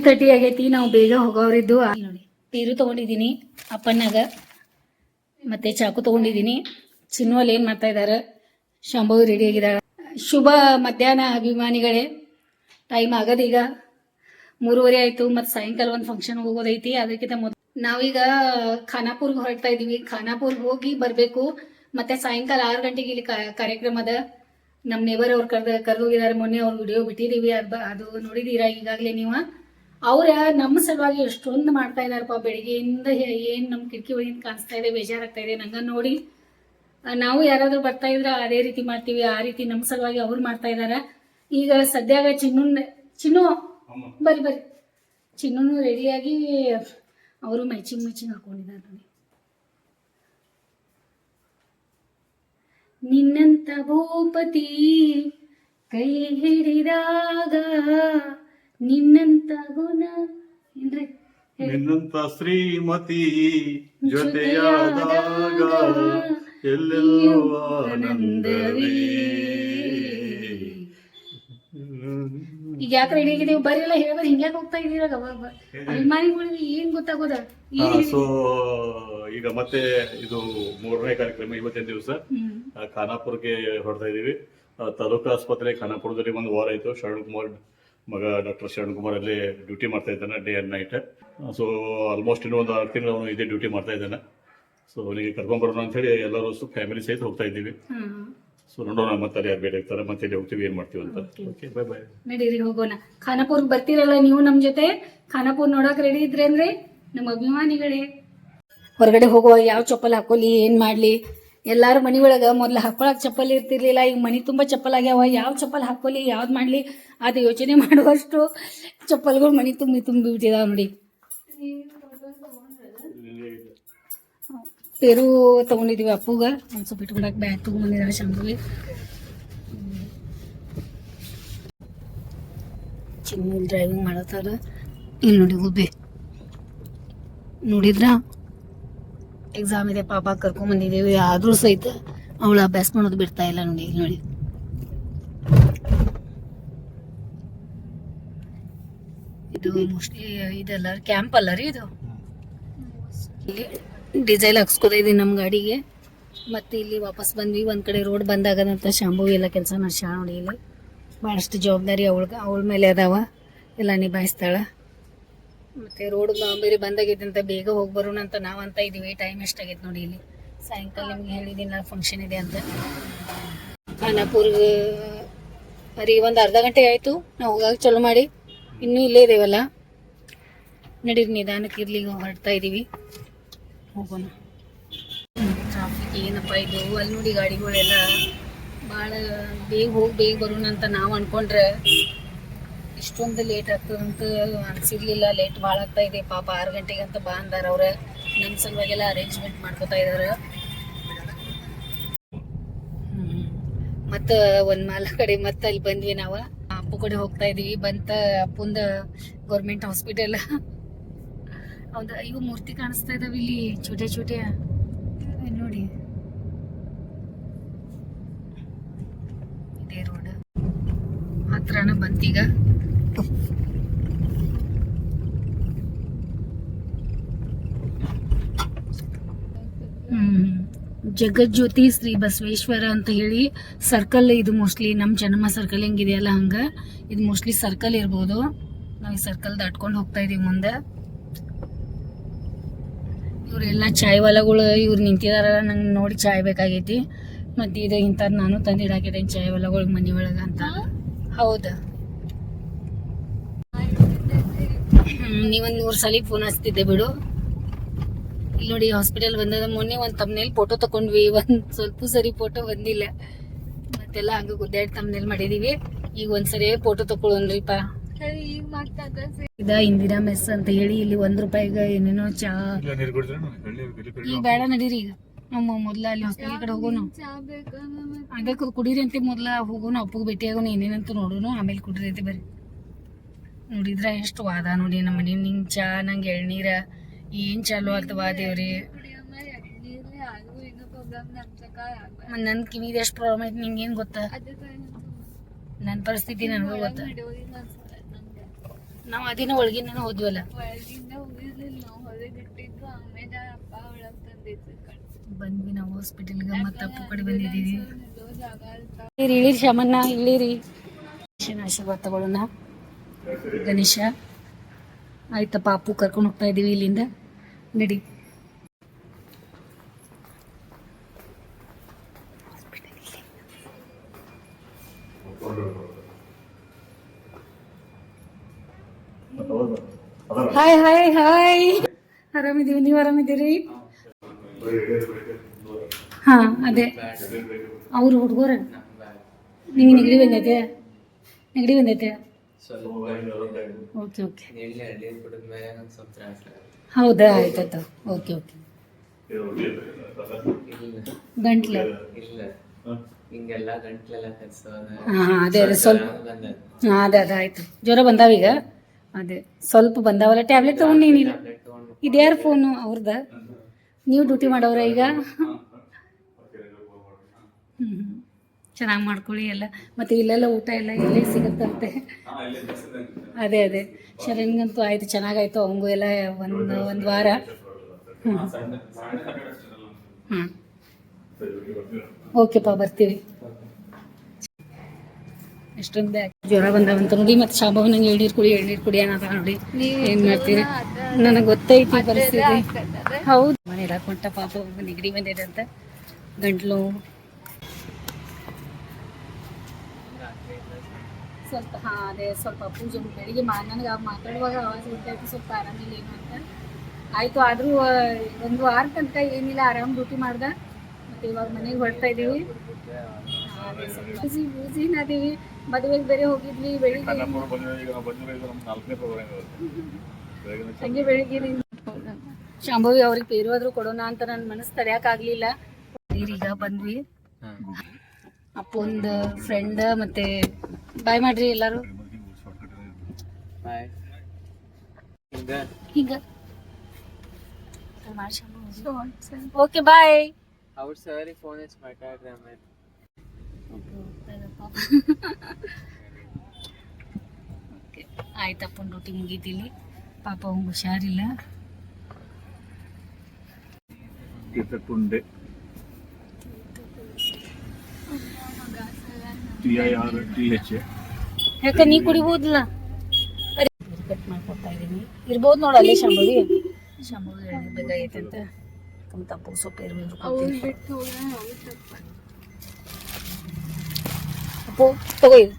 Three thirty ಆಗೈತಿ, ನಾವು ಬೇಗ ಹೋಗೋರಿದ್ದು ನೋಡಿ. ಪೀರು ತಗೊಂಡಿದ್ದೀನಿ ಅಪ್ಪನಾಗ ಮತ್ತೆ ಚಾಕು ತಗೊಂಡಿದ್ದೀನಿ. ಚಿನ್ವಲ್ ಏನ್ ಮಾಡ್ತಾ ಇದ್ದಾರೆ ಶಂಭು ರೆಡಿ ಆಗಿದ್ದಾಳೆ. ಶುಭ ಮಧ್ಯಾಹ್ನ ಅಭಿಮಾನಿಗಳೇ ಟೈಮ್ ಆಗದೀಗ ಮೂರುವರೆ ಆಯ್ತು, ಮತ್ತೆ ಸಾಯಂಕಾಲ ಒಂದ್ ಫಂಕ್ಷನ್ ಹೋಗೋದೈತಿ. ಅದಕ್ಕಿಂತ ಮೊದಲು ನಾವೀಗ ಖಾನಾಪುರ್ಗೆ ಹೊರಡ್ತಾ ಇದೀವಿ ಖಾನಾಪುರ್ಗೆ ಹೋಗಿ ಬರಬೇಕು. ಮತ್ತೆ ಸಾಯಂಕಾಲ ಆರು ಗಂಟೆಗೆ ಇಲ್ಲಿ ಕಾರ್ಯಕ್ರಮದ ನಮ್ಮ ನೇಬರ್ ಅವ್ರು ಕರ್ದ ಕರೆದೋಗಿದ್ದಾರೆ ಮೊನ್ನೆ ಅವ್ರ ವಿಡಿಯೋ ಬಿಟ್ಟಿದೀವಿ. ಅದ್ ಅದು ನೋಡಿದೀರಾ ಈಗಾಗಲೇ ನೀವು? ಅವ್ರ ನಮ್ಮ ಸಲುವಾಗಿ ಎಷ್ಟೊಂದು ಮಾಡ್ತಾ ಇದಾರಪ್ಪ ಬೆಳಿಗ್ಗೆಯಿಂದ ಏನ್ ನಮ್ಮ ಕಿಟಕಿ ಒಳಗಿಂದ ಕಾಣಿಸ್ತಾ ಇದೆ ಬೇಜಾರಾಗ್ತಾ ಇದೆ ನಂಗ ನೋಡಿ. ನಾವು ಯಾರಾದ್ರೂ ಬರ್ತಾ ಇದ್ರೆ ಅದೇ ರೀತಿ ಮಾಡ್ತೀವಿ ಆ ರೀತಿ ನಮ್ಮ ಸಲುವಾಗಿ ಅವ್ರು ಮಾಡ್ತಾ ಇದಾರ. ಈಗ ಸದ್ಯಾಗ ಚಿನ್ನು ಚಿನ್ನು ಬರ್ರಿ ಬರ್ರಿ. ಚಿನ್ನು ರೆಡಿಯಾಗಿ ಅವರು ಮ್ಯಾಚಿಂಗ್ ಮ್ಯಾಚಿಂಗ್ ಹಾಕೊಂಡಿದ್ದಾರೆ ನೋಡಿ. ನಿನ್ನಂತ ಭೂಪತಿ ಕೈ ಹಿಡಿದಾಗ ನಿನ್ನಂತ ಗುಣ ಏನ್ರಿ? ನಿನ್ನಂತ ಶ್ರೀಮತಿ ಜೊತೆಯಾದಾಗ ಎಲ್ಲೆಲ್ಲೋ ಆನಂದವೇ. ಈಗ ಯಾಕೆ ರೆಡಿ ಆಗಿದೀವಿ ಬರೀ ಎಲ್ಲ ಹೇಳಿದ್ರೆ ಹಿಂಗ್ಯಾಕೆ ಹೋಗ್ತಾ ಇದೀರ ಅಭಿಮಾನಿಗಳಿಗೆ ಏನ್ ಗೊತ್ತಾಗೋದ? ಸೊ ಈಗ ಮತ್ತೆ ಇದು ಮೂರನೇ ಕಾರ್ಯಕ್ರಮ ಇವತ್ತಿನ ದಿವಸ. ಖಾನಾಪುರ್ಗೆ ಹೊಡ್ತಾ ಖಾನಾಪುರಕ್ಕೆ ಹೊರಡ್ತಾ ಇದೀವಿ ತಾಲೂಕು ಆಸ್ಪತ್ರೆ ಖಾನಾಪುರದಲ್ಲಿ ಒಂದು ವಾರ ಆಯ್ತು. ಶರಣ್ ಕುಮಾರ್ ಮಗ ಡಾಕ್ಟರ್ ಶರಣ್ ಕುಮಾರ್ ಅಲ್ಲಿ ಡ್ಯೂಟಿ ಮಾಡ್ತಾ ಇದ್ದಾನೆ day and night so almost ಇನ್ನೂ ಒಂದು ಆರು ತಿಂಗಳು ಅವನು ಇದೇ ಡ್ಯೂಟಿ ಮಾಡ್ತಾ ಇದ್ದಾನೆ. ಸೊ ಅವನಿಗೆ ಕರ್ಕೊಂಡ್ಬರೋಣ ಅಂತ ಹೇಳಿ ಎಲ್ಲರೂ ಫ್ಯಾಮಿಲಿ ಸಹಿತ ಹೋಗ್ತಾ ಇದ್ದೀವಿ. ಸೊ ನೋಡೋಣ ಮತ್ತೆ ಅಲ್ಲಿ ಯಾರು ಬೇರೆ ಇರ್ತಾರೆ ಮತ್ತೆ ಇಲ್ಲಿ ಹೋಗ್ತೀವಿ ಏನ್ ಮಾಡ್ತೀವಿ ಅಂತ. ಓಕೆ ಬೈ ಬೈ ನಡೀರಿ ಹೋಗೋಣ. ಖಾನಪುರ್ ಬರ್ತೀರಲ್ಲ ನೀವು ನಮ್ಮ ಜೊತೆ? ಖಾನಾಪುರ್ ನೋಡಕ್ ರೆಡಿ ಇದ್ರೆ ಅಂದ್ರೆ ನಮ್ಮ ಅಭಿಮಾನಿಗಳೇ. ಹೊರಗಡೆ ಹೋಗುವ ಯಾವ ಚಪ್ಪಲ್ ಹಾಕೋಲಿ ಏನ್ ಮಾಡ್ಲಿ? ಎಲ್ಲಾರು ಮನಿ ಒಳಗ ಮೊದಲು ಹಾಕೊಳಕ್ ಚಪ್ಪಲಿ ಇರ್ತಿರ್ಲಿಲ್ಲ, ಈಗ ಮನಿ ತುಂಬಾ ಚಪ್ಪಲ್ ಆಗ್ಯಾವ, ಯಾವ ಚಪ್ಪಲ್ ಹಾಕೋಲಿ, ಯಾವ್ದು ಮಾಡ್ಲಿ, ಅದು ಯೋಚನೆ ಮಾಡುವಷ್ಟು ಚಪ್ಪಲ್ಗಳು ಮನಿ ತುಂಬಿ ತುಂಬಿ ಬಿಟ್ಟಿದಾವೆ ನೋಡಿ. ಪೇರು ತಗೊಂಡಿದೀವಿ ಅಪ್ಪುಗ, ಒಂದು ಸ್ವಲ್ಪ ಇಟ್ಕೊಳಕ್ ಬ್ಯಾಗ್ ತೊಗೊಂಡಿದ್ದಾರೆ ಶಂಭುವಿ ಚಿನ್ನ ಡ್ರೈವಿಂಗ್ ಮಾಡತ್ತಾರ ಇಲ್ಲಿ ನೋಡಿ ಗುಬ್ಬಿ. ನೋಡಿದ್ರ? ಎಕ್ಸಾಮ್ ಇದೆ, ಪಾಪ ಕರ್ಕೊಂಡ್ ಬಂದಿದ್ದೀವಿ ಆದ್ರೂ ಸಹಿತ ಅವಳು ಅಭ್ಯಾಸ ಮಾಡೋದು ಬಿಡ್ತಾ ಇಲ್ಲ ನೋಡಿ, ಇಲ್ಲಿ ನೋಡಿ. ಇದು ಮೋಸ್ಟ್ಲಿ ಇದಲ್ಲ ಕ್ಯಾಂಪ್ ಅಲ್ಲ ರೀ ಇದು? ಇಲ್ಲಿ ಡಿಸೈಲ್ ಹಾಕ್ಸ್ಕೊತಾ ಇದೆ ನಮ್ಮ ಗಾಡಿಗೆ. ಮತ್ತೆ ಇಲ್ಲಿ ವಾಪಸ್ ಬಂದ್ವಿ, ಒಂದ್ ಕಡೆ ರೋಡ್ ಬಂದಾಗದಂತ ಶಾಂಭು ಎಲ್ಲ ಕೆಲಸ ನಡ್ಸ್ಯಾಳ ನೋಡಿ ಇಲ್ಲಿ. ಭಾಳಷ್ಟು ಜವಾಬ್ದಾರಿ ಅವಳ ಅವಳ ಮೇಲೆ ಅದಾವ. ಎಲ್ಲ ನಿಭಾಯಿಸ್ತಾಳ. ಮತ್ತೆ ರೋಡ್ ಬೇರೆ ಬಂದಾಗಿದ್ದಂತ ಬೇಗ ಹೋಗಿ ಬರೋಣ ಅಂತ ನಾವು ಅಂತ ಇದೀವಿ ಟೈಮ್ ಎಷ್ಟಾಗೈತೆ ನೋಡಿ ಇಲ್ಲಿ. ಸಾಯಂಕಾಲ ನಿಮ್ಗೆ ಹೇಳಿದ್ದೀನಿ ಫಂಕ್ಷನ್ ಇದೆ ಅಂತ. ಖಾನಾಪುರ್ಗೆ ಬರೀ ಒಂದು ಅರ್ಧ ಗಂಟೆ ಆಯಿತು. ನಾವು ಹೋಗಾಗ ಚಲೋ ಮಾಡಿ. ಇನ್ನೂ ಇಲ್ಲೇ ಇದೇವಲ್ಲ. ನಡೀರಿ ನಿಧಾನಕ್ಕೆ ಇರ್ಲಿ ಹೊರಡ್ತಾ ಇದ್ದೀವಿ ಹೋಗೋಣ. ಟ್ರಾಫಿಕ್ ಏನಪ್ಪ ಇದು? ಅಲ್ಲಿ ನೋಡಿ ಗಾಡಿಗಳೆಲ್ಲ ಭಾಳ ಬೇಗ ಹೋಗಿ, ಬೇಗ ಬರೋಣ ಅಂತ ನಾವು ಅನ್ಕೊಂಡ್ರೆ ಇಷ್ಟೊಂದು ಲೇಟ್ ಆಗ್ತದಂತ ಅನ್ಸಿರ್ಲಿಲ್ಲ. ಲೇಟ್ ಭಾಳ ಆಗ್ತಾ ಇದೆ. ಪಾಪ ಆರು ಗಂಟೆಗೆ ಅಂತ ಬಾ ಅಂದಾರ ಅವ್ರ. ನಮ್ಮ ಸಲುವಾಗೆಲ್ಲ ಅರೇಂಜ್ಮೆಂಟ್ ಮಾಡ್ಕೋತಾ ಇದಾರ. ಮತ್ತ ಒಂದ್ ಮಾಲ ಕಡೆ ಮತ್ತೆ ಅಲ್ಲಿ ಬಂದ್ವಿ ನಾವ. ಅಪ್ಪು ಕಡೆ ಹೋಗ್ತಾ ಇದೀವಿ. ಬಂತ ಅಪ್ಪುಂದ ಗೌರ್ಮೆಂಟ್ ಹಾಸ್ಪಿಟಲ್ ಹೌದ? ಇವು ಮೂರ್ತಿ ಕಾಣಿಸ್ತಾ ಇದಾವೆ ಇಲ್ಲಿ. ಚೋಟೆ ಚೋಟೆ ನೋಡಿ. ಇದೇ ರೋಡ್ ಹತ್ರನ ಬಂತೀಗ? ಜಗಜ್ಯೋತಿ ಶ್ರೀ ಬಸವೇಶ್ವರ ಅಂತ ಹೇಳಿ ಸರ್ಕಲ್ ಇದು ಮೋಸ್ಟ್ಲಿ ನಮ್ಮ ಜನ್ಮ ಸರ್ಕಲ್ ಹೆಂಗಿದೆಯಲ್ಲ ಹಂಗ? ಇದು ಮೋಸ್ಟ್ಲಿ ಸರ್ಕಲ್ ಇರ್ಬೋದು. ನಾವು ಈ ಸರ್ಕಲ್ ದಾಟ್ಕೊಂಡು ಹೋಗ್ತಾ ಇದೀವಿ ಮುಂದೆ. ಇವರೆಲ್ಲ ಚಾಯ್ ವಾಲಗಳು ಇವ್ರು ನಿಂತಿದಾರ ನಂಗೆ ನೋಡಿ ಚಾಯ್ ಬೇಕಾಗೈತಿ. ಮತ್ತೆ ಇದು ಇಂಥದ್ದು ನಾನು ತಂದಿಡಾಕಿದ್ದೇನೆ ಚಾಯ್ ವಾಲಗಳಿಗೆ ಮನೆ ಒಳಗೆ ಅಂತ. ಹೌದಾ ಹ್ಮ್, ನೀವೊಂದ್ ನೂರು ಸಲ ಫೋನ್ ಹಚ್ತಿದ್ದೆ ಬಿಡು. ಇಲ್ಲಿ ನೋಡಿ ಹಾಸ್ಪಿಟಲ್ ಬಂದದ ಮೊನ್ನೆ ಒಂದ್ ತಮ್ಮನೇಲಿ ಫೋಟೋ ತಕೊಂಡ್ವಿ. ಒಂದ್ ಸ್ವಲ್ಪ ಸರಿ ಫೋಟೋ ಬಂದಿಲ್ಲ. ಮತ್ತೆಲ್ಲ ಹಂಗ ಗುದ್ದಾಡಿ ತಮ್ನೇಲ್ ಮಾಡಿದೀವಿ. ಈಗ ಒಂದ್ಸರಿ ಫೋಟೋ ತಕೊಳ್ಳೋನ್ರಿಪ ಇದ ಇಂದಿರಾ ಮೆಸ್ ಅಂತ ಹೇಳಿ ಇಲ್ಲಿ ಒಂದ್ ರೂಪಾಯಿಗ ಏನೇನೋ ಚಾ ಈಗ ಬೇಡ ನಡೀರಿ ಈಗ. ನಮ್ಮ ಮೊದ್ಲ ಅಲ್ಲಿ ಹಾಸ್ಪಿಟಲ್ ಕಡೆ ಹೋಗೋಣ ಅದಕ್ಕೆ ಕುಡೀರಿ ಅಂತ ಮೊದ್ಲ ಹೋಗೋಣ ಅಪ್ಪಗೆ ಭೇಟಿ ಆಗೋಣ ಏನೇನಂತ ನೋಡೋಣ ಆಮೇಲೆ ಕುಡೀರಿ ಅಂತ ಬರ್ರಿ. ನೋಡಿದ್ರ ಎಷ್ಟು ವಾದ ನೋಡಿ ನಮ್ಮ ಮನೆ ನಿಂಗ್ ಚಾ ನಂಗೆ ಎಳ್ನೀರ ಏನ್ ಚಾಲು ಆಗ್ತವ ದೇವ್ರಿ? ನನ್ ಕಿವಿದ ಎಷ್ಟು ಪ್ರಾಬ್ಲಮ್ ಐತಿ ನಿಂಗೆ ಏನ್ ಗೊತ್ತಾ? ನನ್ನ ಪರಿಸ್ಥಿತಿ ನನಗೂ ಗೊತ್ತ? ನಾವು ಅದಿನ ಒಳಗಿನ ಹೋದ್ವಲ್ಲ? ಬಂದ್ವಿ ನಾವು ಹಾಸ್ಪಿಟಲ್ಗೆ ಮತ್ತೆ ಅಪ್ಪು ಕಡೆ ಬಂದಿದೀವಿ ಇಳಿರಿ ಶಮನ್ನ ಇಳಿರಿ ಆಶೀರ್ವಾದ ತಗೊಳ್ಳೋಣ. ಗಣೇಶ, ಆಯ್ತಪ್ಪ, ಅಪ್ಪು ಕರ್ಕೊಂಡು ಹೋಗ್ತಾ ಇದೀವಿ ಇಲ್ಲಿಂದ. ನಡಿ. ಹಾಯ್ ಹಾಯ್ ಹಾಯ್ ಆರಾಮಿದೀವಿ ನೀವು ಆರಾಮಿದ್ದೀರಿ? ಹಾ, ಅದೇ. ಅವ್ರು ಹುಡುಗರ. ನಿಮಗೆ ನೆಗಡಿ ಬಂದೈತೆ? ನೆಗಡಿ ಬಂದೈತೆ? ಓಕೆ ಓಕೆ ಹೌದಾ? ಆಯ್ತಾಯ್ತು. ಓಕೆ ಓಕೆ ಗಂಟ್ಲೆ? ಹಿಂಗೆಲ್ಲ ಗಂಟ್ಲೆಲ್ಲ ಹಾಂ ಹಾಂ ಅದೇ ಅದೇ ಸ್ವಲ್ಪ ಹಾಂ ಅದೇ ಅದೇ ಆಯ್ತು. ಜ್ವರ ಬಂದಾವೀಗ ಅದೇ ಸ್ವಲ್ಪ ಬಂದಾವಲ್ಲ? ಟ್ಯಾಬ್ಲೆಟ್ ತೊಗೊಂಡೇನಿಲ್ಲ ಇದ್ಯಾರ ಫೋನು ಅವ್ರದ? ನೀವು ಡ್ಯೂಟಿ ಮಾಡೋರ ಈಗ? ಹ್ಞೂ ಚೆನ್ನಾಗಿ ಮಾಡ್ಕೊಳ್ಳಿ ಎಲ್ಲ. ಮತ್ತೆ ಇಲ್ಲೆಲ್ಲ ಊಟ ಎಲ್ಲ ಇಲ್ಲೇ ಸಿಗುತ್ತಂತೆ? ಅದೇ ಅದೇ. ಶರಣ್ಗಂತೂ ಆಯ್ತು ಚೆನ್ನಾಗಾಯ್ತು. ಅವಂಗೂ ಎಲ್ಲ ಒಂದು ಒಂದು ವಾರ. ಹ್ಞೂ ಹ್ಞೂ ಓಕೆಪ್ಪ ಬರ್ತೀವಿ. ಎಷ್ಟೊಂದು ಆಯ್ತು ಜ್ವರ ಬಂದಾವಂತ ನೋಡಿ ಮತ್ತೆ ಶಾಂಬವ್ ನಂಗೆ ಎಳ್ನೀರು ಕುಡಿ ಎಳ್ನೀರ್ ಕುಡಿ ಅನ್ನೋದ ನೋಡಿ. ಏನು ಮಾಡ್ತೀರಿ? ನನಗೆ ಗೊತ್ತೈತಿ ಪರಿಸ್ಥಿತಿ. ಹೌದು. ಮನೇಲಿ ಹಾಕೊಂಡ ಪಾಪ ನೆಗಡಿ ಬಂದಿದೆ ಅಂತ. ಗಂಟ್ಲು ಸ್ವಲ್ಪ ಹಾಂ ಅದೇ ಸ್ವಲ್ಪ ಪೂಜೆ ಬೆಳಿಗ್ಗೆ ಮಾ ನನಗೆ ಮಾತಾಡುವಾಗ ಆವಾಜ್ ಗೊತ್ತಾಯ್ತು ಸ್ವಲ್ಪ ಆರಾಮಿಲ್ಲ ಏನು ಅಂತ. ಆಯ್ತು ಆದರೂ ಒಂದು ವಾರ ತನಕ ಏನಿಲ್ಲ ಆರಾಮ್ ಡ್ಯೂಟಿ ಮಾಡ್ದ. ಮತ್ತು ಇವಾಗ ಮನೆಗೆ ಹೊರಡ್ತಾ ಇದ್ದೀವಿ. ಬೂಸಿ ಬೂಸಿನ ಅದೀವಿ. ಮದುವೆಗೆ ಬೇರೆ ಹೋಗಿದ್ವಿ ಬೆಳಿಗ್ಗೆ. ಹಂಗೆ ಬೆಳಿಗ್ಗೆ ಶಾಂಭವಿ ಅವ್ರಿಗೆ ಆದ್ರೂ ಕೊಡೋಣ ಅಂತ ನನ್ನ ಮನಸ್ಸು ತಡೆಯೋಕ್ಕಾಗಲಿಲ್ಲ ಈಗ ಬಂದ್ವಿ. ಅಪ್ಪೊಂದು ಫ್ರೆಂಡ್ ಮತ್ತೆ ಬಾಯ್ ಮಾಡ್ರಿ ಎಲ್ಲರೂ. ಹಿಂಗ? ಓಕೆ ಬಾಯ್ ಅವ್ರ ಸರಿ ಫೋನ್ ಹಚ್ಚಿ ಮಾತಾಡ್ರಿ ಆಮೇಲೆ. ಆಯ್ತಪ್ಪ ಡ್ಯೂಟಿ ಮುಗೀತಿಲ್ಲಿ ಪಾಪ ಅವ್ನಿಗೆ ಹುಷಾರಿಲ್ಲ. Tirthakunde T I R T H ಯಾಕೆ ನೀ ಕುಡಿಬೋದಲ್ಲ? ಕಟ್ ಮಾಡ್ಕೊಡ್ತಾ ಇದ್ದೀನಿ. ಇರ್ಬೋದು ನೋಡು ಅಲ್ಲಿ ಶಾಂಭವಿ ಶಾಂಭವಿ ಎಣ್ಣೆ ಬೇಕಾಗೈತೆ ಅಂತ. ಕಮ್ ತಪ್ಪು ಸೊಪ್ಪು ಇರ್ಬೋದು ಅಪ್ಪು ತಗೋ ಇದು.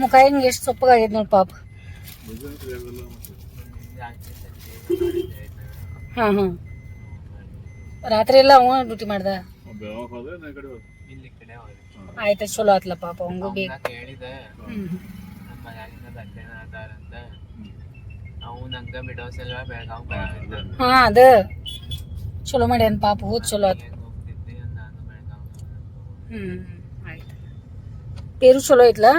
ಮುಖ ಹೆಂಗೆ ಎಷ್ಟು ಸೊಪ್ಪಗಾಗೈತೆ ನೋಡಿ ಪಾಪ. ಹಾಂ ಹಾಂ. ರಾತ್ರಿ ಎಲ್ಲ ಅವ ಡ್ಯೂಟಿ ಮಾಡ್ದ? ಆಯ್ತು ಚಲೋ ಆತ್ಲ ಪಾಪ ಅವಂಗೂ ಬೇಕು ಕೇಳಿದೆ. ನಮ್ಮ ಮನ್ಯಾಗಿಂದ ಗಂಟೆನ ಬಿಡೋ ಬೆಳಗಾವ್ ಹಾಂ ಅದ. ಚಲೋ ಮಾಡ್ಯಾನ ಪಾಪ ಹೋದ್ ಚಲೋ ಆತ್. ಹೋಗ್ತಿದ್ದೆ ನಾನು ಬೆಳಗಾವ್ ಹ್ಞೂ ಆಯ್ತು. ಪೇರು ಚಲೋ ಐತ್ಲಾ?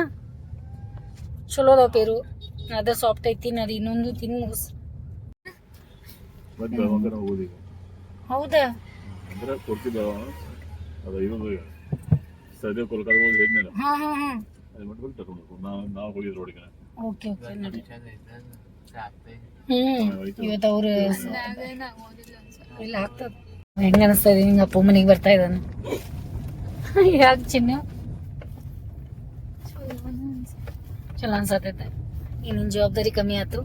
ಚಲೋ ಅದಾವ ಪೇರು? ಅದ ಸಾಫ್ಟ್ ಐತಿ ಅದು ಇನ್ನೊಂದು ತಿನ್ ಮುಗಿಸ್ ಮತ್ತೆ ಬೆಳಗಾವಿ ಹೋಗೋದು ಈಗ ಹೌದಾ. ಅಂದ್ರೆ ಕೊಡ್ತಿದ್ದಾವ ಅದು ಇವಾಗ ಸದ್ಯ ಕೋಲ್ಕತ್ತಾಗ ಹೋಗಿ ಹೇಳಿದ್ನಲ್ಲ ಹಾಂ ಹಾಂ ಹಾಂ. ಅದು ಮಾಡ್ಕೊಂಡು ತಗೊಂಡು ನಾವು ನಾವು ಹೋಗಿದ್ರು ಹುಡುಗ ಓಕೆ ಓಕೆ. ನೋಡಿ. ರಾತ್ರಿ ಹ್ಞೂ ಇವತ್ತು ಅವ್ರು ನಾವೇನ್ ಆಗೋದಿಲ್ಲ ಒಂದ್ಸಲ ಇಲ್ಲ ಆಗ್ತದ. ಹೆಂಗ ಅನಿಸ್ತಾ ಇದೆ ಹಿಂಗ ಅಪ್ಪ ಮನೆಗೆ ಬರ್ತಾ ಇದ್ದಾನೆ. ಯಾಕೆ ಚಿನ್ನ? ಚಲೋ ಅನ್ಸತೈತೆ. ಇನ್ನೊಂದು ಜವಾಬ್ದಾರಿ ಕಮ್ಮಿ ಆಯ್ತು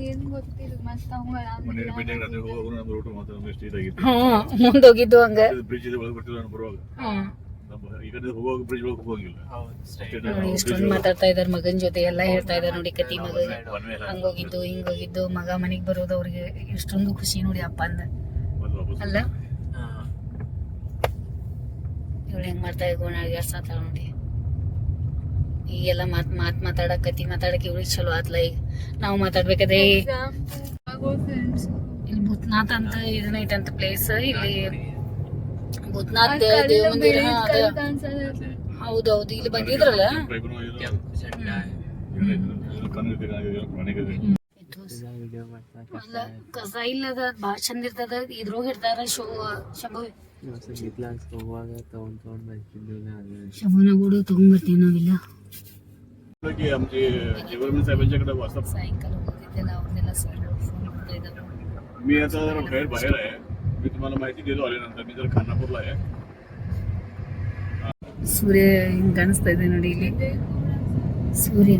ಏನ್ ಗೊತ್ತಿಲ್ಲ ಮತ್ತ ಅವಂಗ ಮನೆಗೆ ಭೇಟಿಯಾಗಿ ರಾತ್ರಿ ಹೋಗೋರು ನಮ್ದು ಊಟ ಮಾತ್ರ ಸ್ಟೇಟ್ ಆಗಿತ್ತು. ಹ್ಞೂ ಮುಂದೆ ಹೋಗಿದ್ದು ಹಂಗ. ಬ್ರಿಡ್ಜ್ ಇದೆ ಒಳಗೆ ಬರ್ತಿಲ್ಲ ನಾನು ಬರುವಾಗ. ಹ್ಞೂ ನಮ್ಮ ಈ ಕಡೆ ಹೋಗುವಾಗ ಬ್ರಿಡ್ಜ್ ಒಳಗೆ ಹೋಗಂಗಿಲ್ಲ ಹೌದು ಸ್ಟ್ರೈಟ್ ನೋಡಿ ಎಷ್ಟೊಂದು ಮಾತಾಡ್ತಾ ಇದಾರೆ ಮಗನ ಜೊತೆ ಎಲ್ಲಾ ಹೇಳ್ತಾ ಇದಾರೆ ನೋಡಿ ಕತಿ ಮಗ ಹಂಗೋಗಿದ್ದು ಹಿಂಗೋಗಿದ್ದು ಮಗ ಮನೆಗೆ ಬರೋದು ಅವ್ರಿಗೆ ಎಷ್ಟೊಂದು ಖುಷಿ ನೋಡಿ ಅಪ್ಪ ಅಂದ. ಅಲ್ಲ? ಹಾಂ ಇವಳು ಹೆಂಗ್ ಮಾಡ್ತಾ ಇದ್ದಾಳೆ ನೋಡಿ ಈಗೆಲ್ಲ ಮಾತ್ ಮಾತ್ ಮಾತಾಡಕ್ ಕತಿ ಮಾತಾಡಕ್ ಇವಳಿಗೆ ಚಲೋ ಆತ್ಲ ಈಗ. ನಾವು ಮಾತಾಡ್ಬೇಕಾದ್ರೆ ಎಕ್ಸಾಮ್ ಆಗೋ ಫ್ರೆಂಡ್ಸ್ ಇಲ್ಲಿ ಭೂತ್ನಾಥ್ ಅಂತ ಇದನ್ನ ಅಂತ ಪ್ಲೇಸ್ ಇಲ್ಲಿ ಭೂತ್ನಾಥ್ ದೇವ ಮಂದಿರ ಇಲ್ಲಿ ಬಂದಿದ್ರಲ್ಲ? ಕಸ ಇಲ್ಲದ ಭಾಳ ಚಂದ ಇರ್ತದ ಇದ್ರೋಗ ಇರ್ತಾರ ಶೋ ಶಂಭು. ಸಂಗೀತ ಕ್ಲಾಸ್ ಹೋಗುವಾಗ ತಗೊಂಡ್ ತಗೊಂಡ್ ಬರ್ತಿದ್ವಿ ಅದು ಶಂಭುನ ಗೂಡು ತಗೊಂಡ್ಬರ್ತೀವಿ ನಾವಿಲ್ಲ की आमचे जेवण साहेबांच्याकडे वाचता ಸಾಯಂಕಾಲ ಹೋಗಿದ್ದೆಲ್ಲ ಅವ್ರನ್ನೆಲ್ಲ ಸರ್ ಫೋನ್ ಮಾಡ್ತಾ ಇದ್ದಾರೆ मी आता जरा बाहेर बाहेर आहे मी तुम्हाला माहिती देतो आल्यानंतर मी जर खानापूरला आहे ಸೂರ್ಯ ಹಿಂಗ್ ಕಾಣಿಸ್ತಾ ಇದೆ ನೋಡಿ ಇಲ್ಲಿ ಸೂರ್ಯ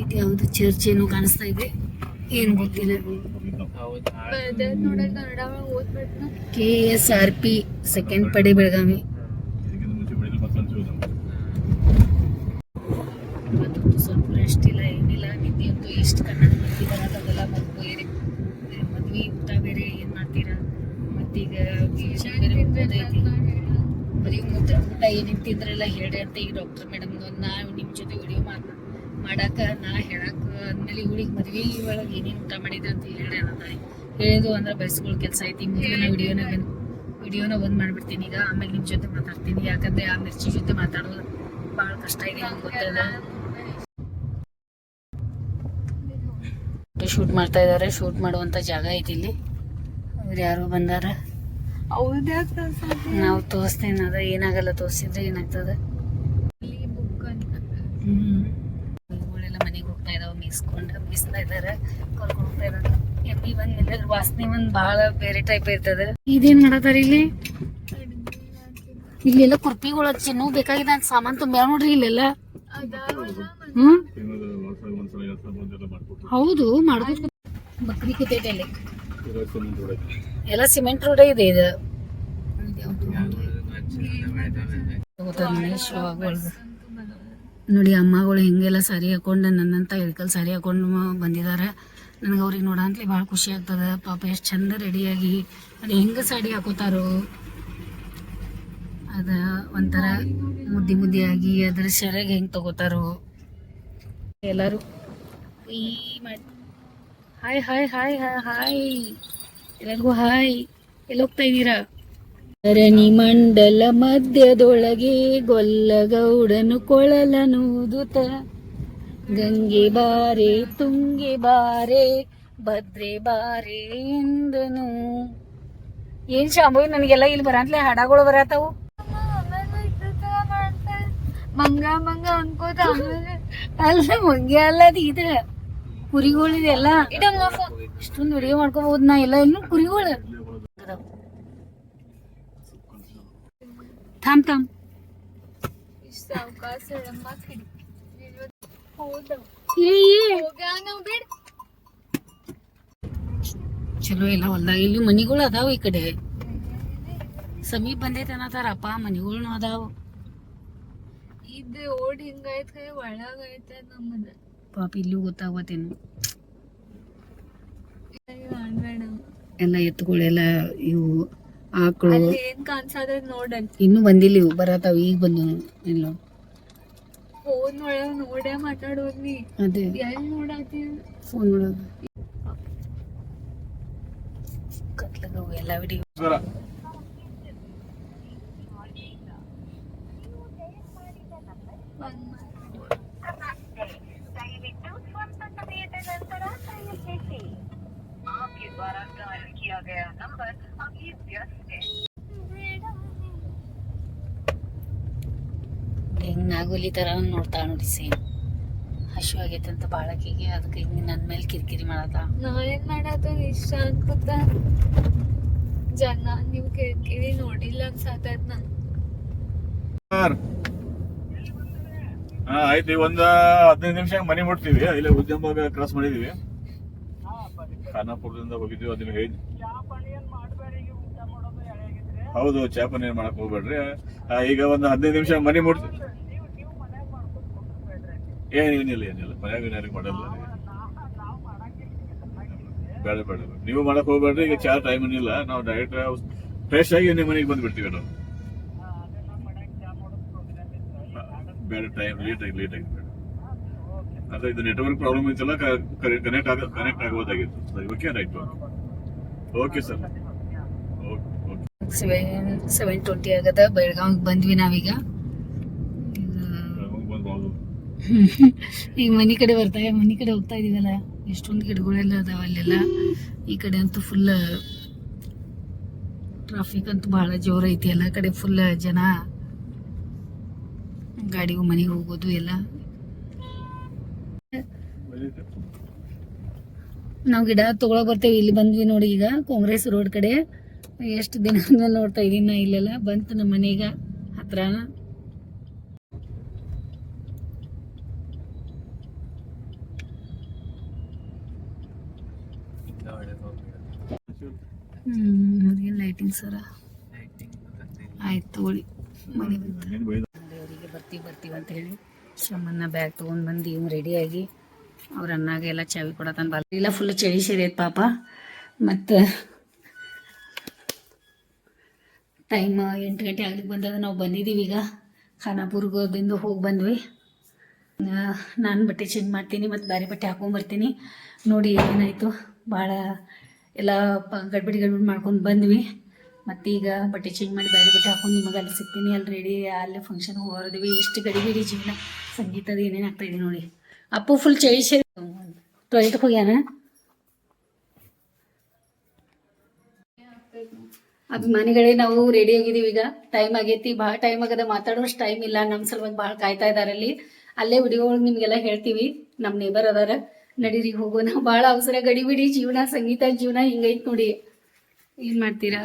ಇದು ಯಾವುದು ಚರ್ಚ್ ಏನೋ ಕಾಣಿಸ್ತಾ ಇದೆ ಏನು ಗೊತ್ತಿಲ್ಲ K S R P second ಪಡಿ ಬೆಳಗಾವಿ. ಇವತ್ತಂತೂ ಸ್ವಲ್ಪ ಏನಿಲ್ಲ ಎಷ್ಟು ಕನ್ನಡ ಬೇರೆ ಮದ್ವೆ ಬೇರೆ ಏನು ಮಾಡ್ತೀರಾ? ಮತ್ತೀಗ ಬೇರೆ ಹೇಳಿ ಅಂತ ಈಗ ಡಾಕ್ಟರ್ ಮೇಡಮ್ದು ನಾ ನಿಮ್ಮ ಜೊತೆ ವಿಡಿಯೋ ಮಾಡ್ ಮಾಡಾಕ ನಾ ಹೇಳಾಕ ಆದ್ಮೇಲೆ ಹುಡುಗಿ ಮದ್ವೆ ಒಳಗೆ ಏನೇನು ಊಟ ಮಾಡಿದ್ರೆ ಅಂತ ಹೇಳಿ ಅನ್ನತಾರೆ ಹೇಳಿದ್ರು ಅಂದ್ರೆ ಬಯಸ್ಕೊಳ್ಳೋ ಕೆಲಸ ಐತಿ ಮುಂದಿನ ವಿಡಿಯೋನ ವಿಡಿಯೋನ ಬಂದ್ ಮಾಡ್ಬಿಡ್ತೀನಿ. ಈಗ ಆಮೇಲೆ ನಿಮ್ಮ ಜೊತೆ ಮಾತಾಡ್ತೀನಿ. ಯಾಕಂದ್ರೆ ಆ ಮಿರ್ಚಿ ಜೊತೆ ಮಾತಾಡೋದು ಭಾಳ ಕಷ್ಟ ಇದೆ ನಂಗೆ ಗೊತ್ತದ. ಶೂಟ್ ಮಾಡ್ತಾ ಇದ್ದಾರೆ ಶೂಟ್ ಮಾಡುವಂತ ಜಾಗ ಐತಿ ಇಲ್ಲಿ. ಅವ್ರು ಯಾರೋ ಬಂದಾರ. ನಾವು ತೋರಿಸ್ತೇನೆ. ಅದ ಏನಾಗಲ್ಲ ತೋರಿಸಿದ್ರೆ ಏನಾಗ್ತದೆ? ಬುಕ್ ಅಂತ ಹ್ಮ್ ಇವುಗಳೆಲ್ಲ ಮನೆಗೆ ಕರ್ಕೊಂಡು ಹೋಗ್ತಾ ಇದಾರೆ ಎಮ್ಮಿ ಬಂದ್ ಮೇಲೆ ವಾಸನೆ ಒಂದ್ ಬಹಳ ಬೇರೆ ಟೈಪ್ ಇರ್ತದ. ಇದೇನ್ ಮಾಡತಾರ ಇಲ್ಲಿ? ಇಲ್ಲೆಲ್ಲ ಕುರ್ಪಿಗಳು ಚಿನ್ನು ಬೇಕಾಗಿದೆ ಅಂತ ಸಾಮಾನ್ ತುಂಬ ನೋಡ್ರಿ ಇಲ್ಲೆಲ್ಲ. ಹ್ಮ್? ಹೌದು ಮಾಡ್ಬೋದು. ಬಕ್ರಿ ಕೂತೈತೆ ಅಲ್ಲಿ ಎಲ್ಲ ಸಿಮೆಂಟ್ ರೋಡ್ ಇದೆ ಇದು. ನೋಡಿ, ಅಮ್ಮಗಳು ಹಿಂಗೆಲ್ಲ ಸಾರಿ ಹಾಕೊಂಡು, ನನ್ನಂತ ಇಳ್ಕಲ್ ಸಾರಿ ಹಾಕೊಂಡು ಬಂದಿದ್ದಾರೆ. ನನಗೆ ಅವ್ರಿಗೆ ನೋಡಂತಲೇ ಭಾಳ ಖುಷಿ ಆಗ್ತದೆ. ಪಾಪ ಎಷ್ಟು ಚಂದ ರೆಡಿಯಾಗಿ, ಅದು ಹೆಂಗೆ ಸಾಡಿ ಹಾಕೋತಾರೋ. ಅದ ಒಂಥರ ಮುದ್ದಿ ಮುದ್ದಿಯಾಗಿ, ಅದ್ರ ಸೆರೆಗೆ ಹೆಂಗೆ ತಗೋತಾರೋ. ಎಲ್ಲರೂ ಈ hi hi hi hi hi. ಎಲ್ಲರಿಗೂ ಹಾಯ್. ಎಲ್ಲಿ ಹೋಗ್ತಾ ಇದ್ದೀರಾ ಧರಣಿ ಮಂಡಲ ಮಧ್ಯದೊಳಗೆ ಗೊಲ್ಲಗೌಡನು ಕೊಳಲನೂದುತ ಗಂಗೆ ಬಾರೆ, ತುಂಗೆ ಬಾರೆ, ಭದ್ರೆ ಬಾರೆ ಎಂದನು. ಏನ್ ಶಾಂಭವಿ ನನಗೆಲ್ಲ ಇಲ್ಲಿ ಬರಂತ್ಲೆ ಹಾಡಗಳು ಬರತಾವು ಮಂಗ ಮಂಗ ಅನ್ಕೋತ ಅಲ್ಲ, ಮಂಗೆ ಅಲ್ಲ ಇದ್ರ ಕುರಿಗಳಿದೆಲ್ಲ ಇಷ್ಟೊಂದು ವಿಡಿಯೋ ಮಾಡ್ಕೋಬಹುದು ನಾ ಎಲ್ಲ, ಇನ್ನು ಕುರಿಗಳು. ಕಿಡಿ ಹೌದಾ ಏ ಏ. ಹೋಗ್ಯಾವ ನಾವ್ ಬಿಡ್ ಚಲೋ ಇಲ್ಲ ಹೊಲ್ದಾಗ ಇಲ್ಲಿ ಮನಿಗಳು ಅದಾವ ಈ ಕಡೆ ಸಮೀಪ ಬಂದೈತೆ ಅನ್ನತಾರಪ್ಪ ಮನಿಗಳ್ನು ಅದಾವ ಇದು ಓಡ್ ಹಿಂಗೈತೆ ಕೈ ಒಳಗ ಐತೆ ನಮ್ಮದ ಪಾಪ ಇಲ್ಲೂ ಗೊತ್ತಾಗತ್ತೇನು ಎಲ್ಲ ಎತ್ತುಗಳೆಲ್ಲ ಇವು ಆಕಳು. ಅಲ್ಲಿ ಏನ್ ಕಾಣ್ಸದ ನೋಡಲ್ ಇನ್ನೂ ಬಂದಿಲ್ಲ ಇವು ಬರತಾವ ಈಗ ಬಂದು ಇಲ್ಲ ಫೋನ್ ಒಳಗ ನೋಡೇ ಮಾತಾಡೋದ್ ನೀ ಅದೇ. ಎಲ್ ನೋಡಾತಿ? ಫೋನ್ ಒಳಗೆ. ಕತ್ಲಾಗ ಅವು ಎಲ್ಲ ವಿಡಿಯೋ ನಮಸ್ಕಾರ ಹೆಂಗ್ ನಾಗೋಲಿ ತರ ನೋಡ್ತಾ ನೋಡಿ ಸೇಮ್ ಹಶು ಆಗೈತೆ ಅಂತ ಬಾಳಕಿಗೆ ಅದಕ್ಕೆ ಹಿಂಗೆ ನನ್ನ ಮೇಲೆ ಕಿರಿಕಿರಿ ಮಾಡದ. ನಾವೇನ್ ಮಾಡೋದು? ಮಾಡಾತ ಇಷ್ಟ ಅನ್ಕೊತ ಜನ ನೀವು ಕಿರಿಕಿರಿ ನೋಡಿಲ್ಲ ಅಂತ ನಂಗ್ ಆಯ್ತು ಹಾ ಆಯ್ತು ಒಂದ್ ಹದಿನೈದು ನಿಮಿಷ ಮನೆ ಮುಟ್ತೀವಿ. ಇಲ್ಲೇ ಉದ್ಯಮ ಕ್ರಾಸ್ ಮಾಡಿದೀವಿ. ಖಾನಾಪುರದಿಂದ ಹೋಗಿದ್ವಿ ಅದನ್ನ ಹೇಳಿ ಹೌದು, ಚಾಪ ನೀರ್ ಮಾಡಕ್ ಹೋಗ್ಬೇಡ್ರಿ. ಈಗ ಒಂದು ಹದಿನೈದು ನಿಮಿಷ ಮನೆ ಮುಟ್ತೀವಿ ಏನಿಲ್ಲ ಏನಿಲ್ಲ. ಮನ್ಯಾಗ ಯಾರಿಗೆ ಮಾಡಲ್ಲ. ಬೇಡ ಬೇಡ ನೀವು ಮಾಡಕ್ ಹೋಗ್ಬೇಡ್ರಿ, ಈಗ ಚಾ ಟೈಮ್ ಏನಿಲ್ಲ. ನಾವು ಡೈರೆಕ್ಟ್ ಫ್ರೆಶ್ ಆಗಿ ನಿಮ್ಮ ಮನೆಗೆ ಬಂದ್ಬಿಡ್ತೀವಿ ನಾವು. ಬೇಡ ಟೈಮ್ ಲೇಟ್ ಆಗಿ ಲೇಟ್ ಆಗಿ ಬೇಡ. ಅಂದ್ರೆ ಇದು ನೆಟ್ವರ್ಕ್ ಪ್ರಾಬ್ಲಮ್ ಇತ್ತಲ್ಲ ಕನೆಕ್ಟ್ ಆಗ connect ಆಗೋದಾಗಿತ್ತು okay right okay sir seven seven twenty ಆಗದ ಬೆಳಗಾವಿಗೆ ಬಂದ್ವಿ ನಾವೀಗ. ಈಗ ಮನೆ ಕಡೆ ಬರ್ತಾ ಮನೆ ಕಡೆ ಹೋಗ್ತಾ ಇದೀವಲ್ಲ ಎಷ್ಟೊಂದು ಗಿಡಗಳೆಲ್ಲ ಅದಾವ ಅಲ್ಲೆಲ್ಲ. ಈ ಕಡೆ ಅಂತೂ ಫುಲ್ ಟ್ರಾಫಿಕ್ ಅಂತೂ ಬಹಳ ಜೋರ್ ಐತಿ ಎಲ್ಲ ಕಡೆ ಫುಲ್ ಜನ ಗಾಡಿಗೂ ಮನೆಗೆ ಹೋಗೋದು ಎಲ್ಲ. ನಾವು ಗಿಡ ತಗೊಳಕ್ ಬರ್ತೇವೆ ಇಲ್ಲಿ ಬಂದ್ವಿ ನೋಡಿ ಈಗ ಕಾಂಗ್ರೆಸ್ ರೋಡ್ ಕಡೆ. ಎಷ್ಟು ದಿನ ನೋಡ್ತಾ ಇದೀನಿ ನಾ ಇಲ್ಲೆಲ್ಲ ಬಂತು ನಮ್ಮ ಮನೆಗ ಹತ್ರ ಹ್ಞೂ ಅವ್ರಿಗೆ ಲೈಟಿಂಗ್ ಸರ ಆಯ್ತು, ತಗೊಳ್ಳಿ. ಮನೆ ಬಂತು. ಬರ್ತೀವಿ ಬರ್ತೀವಿ ಅಂತ ಹೇಳಿ ಶಮ್ಮನ್ನ ಬ್ಯಾಗ್ ತೊಗೊಂಡು ಬಂದು ಇವ್ ರೆಡಿಯಾಗಿ ಅವ್ರ ಅನ್ನಾಗೆಲ್ಲ ಎಲ್ಲ ಚಾವಿ ಕೊಡತಾನ ಬಲ್ಲ ಇಲ್ಲ ಫುಲ್ ಚಳಿ ಸೇರಿ ಪಾಪ. ಮತ್ತು ಟೈಮ್ ಎಂಟು ಗಂಟೆ ಆಗ್ಲಿಕ್ಕೆ ಬಂದದ ನಾವು ಬಂದಿದ್ದೀವಿ ಈಗ. ಖಾನಾಪುರ್ಗೋದಿಂದ ಹೋಗಿ ಬಂದ್ವಿ. ನಾನು ಬಟ್ಟೆ ಚೇಂಜ್ ಮಾಡ್ತೀನಿ ಮತ್ತು ಬೇರೆ ಬಟ್ಟೆ ಹಾಕೊಂಬರ್ತೀನಿ. ನೋಡಿ ಏನಾಯಿತು. ಭಾಳ ಎಲ್ಲ ಪ, ಗಡ್ಬಿಡಿ ಗಡ್ಬಿಡಿ ಮಾಡ್ಕೊಂಡು ಬಂದ್ವಿ. ಮತ್ತೀಗ ಬಟ್ಟೆ ಚೇಂಜ್ ಮಾಡಿ ಬೇರೆ ಬಟ್ಟೆ ಹಾಕೊಂಡು ನಿಮಗೆ ಅಲ್ಲಿ ಸಿಗ್ತೀನಿ. ಅಲ್ಲಿ ರೆಡಿ ಅಲ್ಲೇ ಫಂಕ್ಷನ್ ಇಷ್ಟು ಎಷ್ಟು ಗಡಿಬಿಡಿ ಜೀವನ, ಸಂಗೀತದ ಏನೇನು ಆಗ್ತಾಯಿದೆ ನೋಡಿ. ಅಪ್ಪು ಫುಲ್ ಚಳಿ ಟಾಯ್ಲೆಟ್ ಹೋಗ್ಯಾನ? ಅಭಿಮಾನಿಗಳೇ, ನಾವು ರೆಡಿ ಆಗಿದೀವಿ ಈಗ ಟೈಮ್ ಆಗೈತಿ. ಬಹಳ ಟೈಮ್ ಆಗದ ಮಾತಾಡೋಷ್ಟು ಟೈಮ್ ಇಲ್ಲ. ನಮ್ಮ ಸಲುವಾಗಿ ಭಾಳ ಕಾಯ್ತಾ ಇದಾರೆ ಅಲ್ಲಿ. ವಿಡಿಯೋ ನಿಮಗೆಲ್ಲ ಹೇಳ್ತೀವಿ. ನಮ್ಮ ನೇಬರ್ ಅದಾರ. ನಡೀರಿ, ಹೋಗೋಣ. ಬಹಳ ಅವಸರ, ಗಡಿಬಿಡಿ. ಜೀವನ, ಸಂಗೀತ ಜೀವನ ಹಿಂಗೈತ್ ನೋಡಿ. ಏನ್ ಮಾಡ್ತೀರಾ?